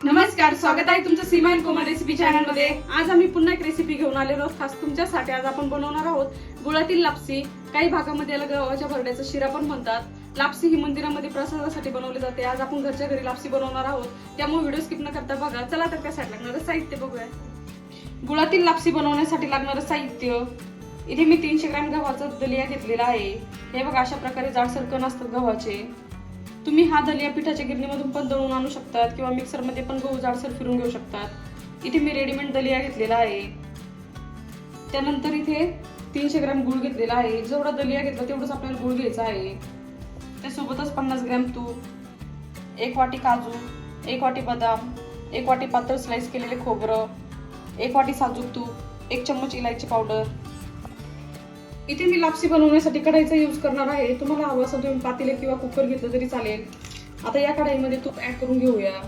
नमस्कार स्वागत आहे तुमचं सीमा अँड कोमल रेसिपी चॅनलमध्ये. आज आम्ही पुन्हा एक रेसिपी घेऊन आलेलो खास तुमच्यासाठी आज आपण बनवणार आहोत गुळातील लापसी. काही भागामध्ये याला गव्हाच्या भरड्याचा शिरा पण म्हणतात. लापसी ही मंदिरामध्ये प्रसादासाठी बनवली जाते. आज आपण घरच्या घरी लापसी बनवणार आहोत. त्यामुळे व्हिडिओ स्किप न करता बघा. चला तर त्यासाठी लागणारं साहित्य बघूया गुळातील लापसी बनवण्यासाठी लागणारं साहित्य. इथे मी तीनशे ग्रॅम गव्हाचा दलिया घेतलेला आहे. हे बघा अशा प्रकारे जाडसर कण असतात गव्हाचे. तुम्ही हा दलिया पिठाच्या गिरणीमधून पण दळून आणू शकतात किंवा मिक्सरमध्ये पण गहू जाडसर फिरून घेऊ शकतात. इथे मी रेडीमेड दलिया घेतलेला आहे. त्यानंतर इथे तीनशे ग्रॅम गुळ घेतलेला आहे. जेवढा दलिया घेतला तेवढंच आपल्याला गुळ घ्यायचा आहे. त्यासोबतच पन्नास ग्रॅम तूप एक वाटी काजू एक वाटी बदाम एक वाटी पातळ स्लाइस केलेले खोबरं एक वाटी साजूक तूप एक चम्मच इलायची पावडर इथे मी लापसी बनवण्यासाठी कढाईचा यूज करणार आहे. तुम्हाला हवं असं तुम्ही पातेले किंवा कुकर घेतलं तरी चालेल. आता या कढाईमध्ये तूप ऍड करून घेऊया.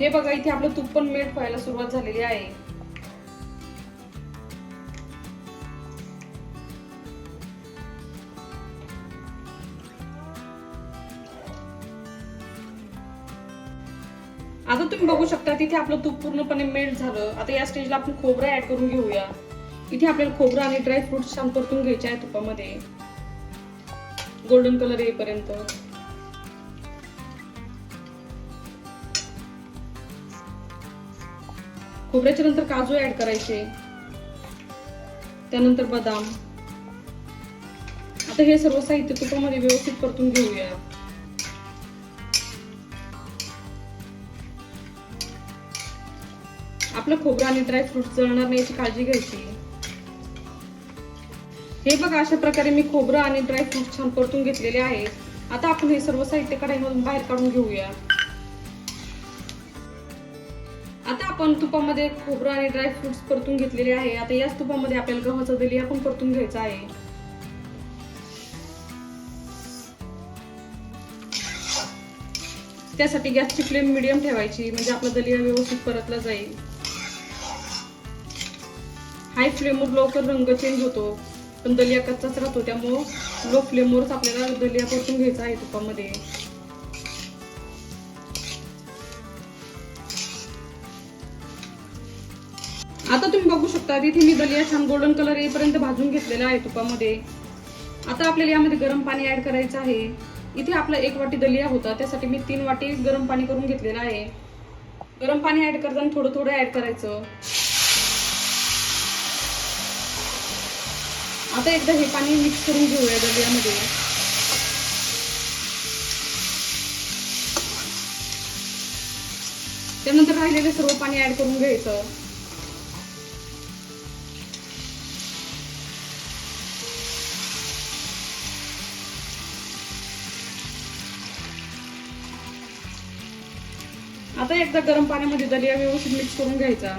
हे बघा इथे आपलं तूप पण मेट व्हायला सुरुवात झालेली आहे. आता तुम्ही बघू शकता तिथे आपलं तूप पूर्णपणे मेल्ट झालं. आता या स्टेजला आपण खोबरं ऍड करून घेऊया. इथे आपल्याला खोबरं आणि ड्रायफ्रुट्स छान परतून घ्यायचे आहे तुपामध्ये. गोल्डन कलर येईपर्यंत. खोबऱ्याच्या नंतर काजू ऍड करायचे. त्यानंतर बदाम. आता हे सर्व साहित्य तुपामध्ये व्यवस्थित परतून घेऊया. आपलं खोबरं आणि ड्राय फ्रूट जळणार नाही याची काळजी घ्यायची. हे बघा अशा प्रकारे मी खोबरं आणि ड्राय छान परतून घेतलेले आहे आता आपण हे सर्व साहित्य कढाईमधून बाहेर काढून घेऊया. आता आपण तुपामध्ये खोबरं आणि ड्रायफ्रुट्स परतून घेतलेले आहे. आता याच तुपामध्ये आपल्याला गव्हाचा दलिया पण परतून घ्यायचा आहे. त्यासाठी गॅसची फ्लेम मिडियम ठेवायची म्हणजे आपला दलिया व्यवस्थित परतला जाईल. हाय फ्लेमवर लवकर रंग चेंज होतो. पण दलिया कच्चाच राहतो त्यामुळं लो फ्लेमवरच आपल्याला दलिया परतून घ्यायचा आहे तुपामध्ये. आता तुम्ही बघू शकता तिथे मी दलिया छान गोल्डन कलर येईपर्यंत भाजून घेतलेला आहे तुपामध्ये. आता आपल्याला यामध्ये गरम पाणी ऍड करायचं आहे. इथे आपला एक वाटी दलिया होता त्यासाठी मी तीन वाटी गरम पाणी करून घेतलेलं आहे. गरम पाणी ऍड करताना थोडं थोडं ऍड करायचं. आता एकदा हे पाणी मिक्स करून घेऊया दर्यामध्ये. त्यानंतर राहिलेलं सर्व पाणी ऍड करून घ्यायचं. आता एकदा गरम पाण्यामध्ये दलिया व्यवस्थित मिक्स करून घ्यायचा.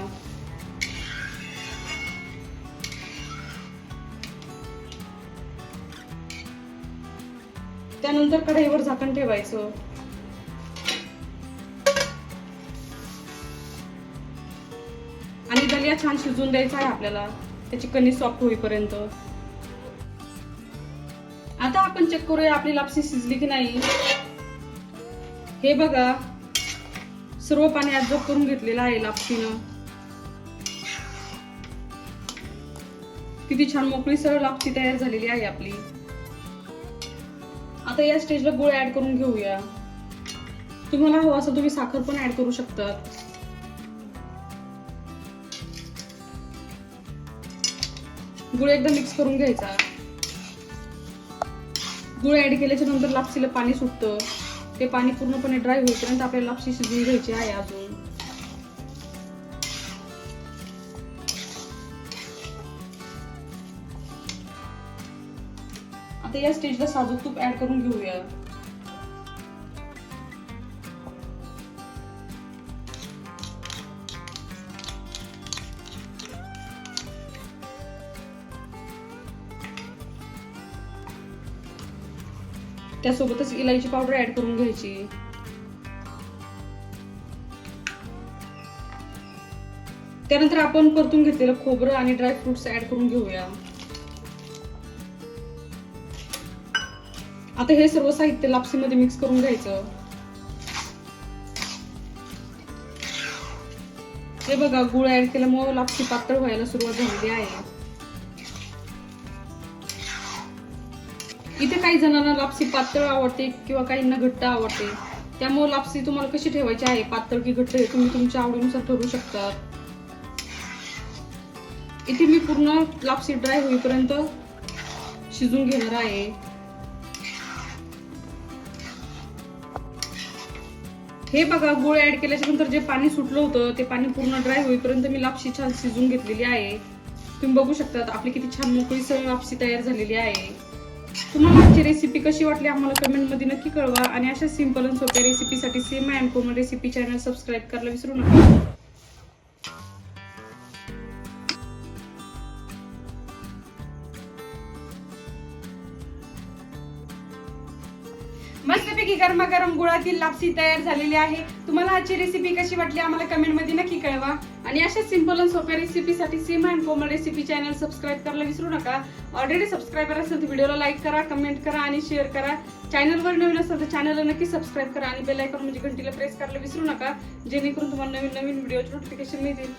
त्यानंतर कढईवर झाकण ठेवायचं. आणि दलिया छान शिजून द्यायचा आहे आपल्याला. त्याची कणी सॉफ्ट होईपर्यंत. आता आपण चेक करूया आपली लापसी शिजली की नाही. हे बघा. सर्व पाणी ऍब्झॉर्ब करून घेतलेलं आहे लापसीनं किती छान मोकळी सरळ लापसी तयार झालेली आहे आपली. आता या स्टेजला गुळ ऍड करून घेऊया. तुम्हाला हवं असं तुम्ही साखर पण ऍड करू शकतात गुळ एकदा मिक्स करून घ्यायचा. गुळ ऍड केल्याच्यानंतर लापसीला पाणी सुटतं. ते पाणी पूर्णपणे ड्राय होईपर्यंत आपल्याला लापशी शिजवून घ्यायची आहे अजून. आता या स्टेजला साजूक तूप ऍड करून घेऊया. त्यासोबतच इलायची पावडर ऍड करून घ्यायची. त्यानंतर आपण परतून घेतलेलं खोबरं आणि ड्रायफ्रुट्स ऍड करून घेऊया. आता हे सर्व साहित्य लापसीमध्ये मिक्स करून घ्यायचं. हे बघा गुळ ऍड केल्यामुळे लापसी पातळ व्हायला सुरुवात झालेली आहे. इथे काही जणांना लापसी पातळ आवडते किंवा काहींना घट्ट आवडते. त्यामुळे लापसी तुम्हाला कशी ठेवायची आहे? पातळ की घट्ट हे तुम्ही तुमच्या आवडीनुसार ठरवू शकता. इथे मी पूर्ण लापसी ड्राय होईपर्यंत शिजून घेणार आहे. हे बघा गुळ ऍड केल्याच्यानंतर जे पाणी सुटलं होतं ते पाणी पूर्ण ड्राय होईपर्यंत मी लापशी छान शिजून घेतलेली आहे. तुम्ही बघू शकता आपली किती छान मोकळी सरळ लापशी तयार झालेली आहे. तुम्हाला आजची रेसिपी कशी वाटली आम्हाला कमेंटमध्ये नक्की कळवा. आणि अशा सिंपल आणि सोप्या रेसिपीसाठी same and Komal recipe channel subscribe करायला विसरू नका. मस्तपैकी गरमागरम गुळातील लापसी तयार झालेली आहे. तुम्हाला आजची रेसिपी कशी वाटली आम्हाला कमेंटमध्ये नक्की कळवा. आणि अशा सिंपल आणि सोप्या रेसिपीसाठी Seema and Komal recipe channel subscribe करायला विसरू नका. ऑलरेडी सबस्क्रायबर असेल तर व्हिडिओला लाईक करा कमेंट करा आणि शेअर करा. चॅनलवर नवीन असेल तर चॅनलला नक्की सबस्क्राईब करा आणि बेल आयकॉन म्हणजे घंटीला प्रेस करायला विसरू नका. जेणेकरून तुम्हाला नवीन नवीन व्हिडिओचे नोटिफिकेशन मिळतील.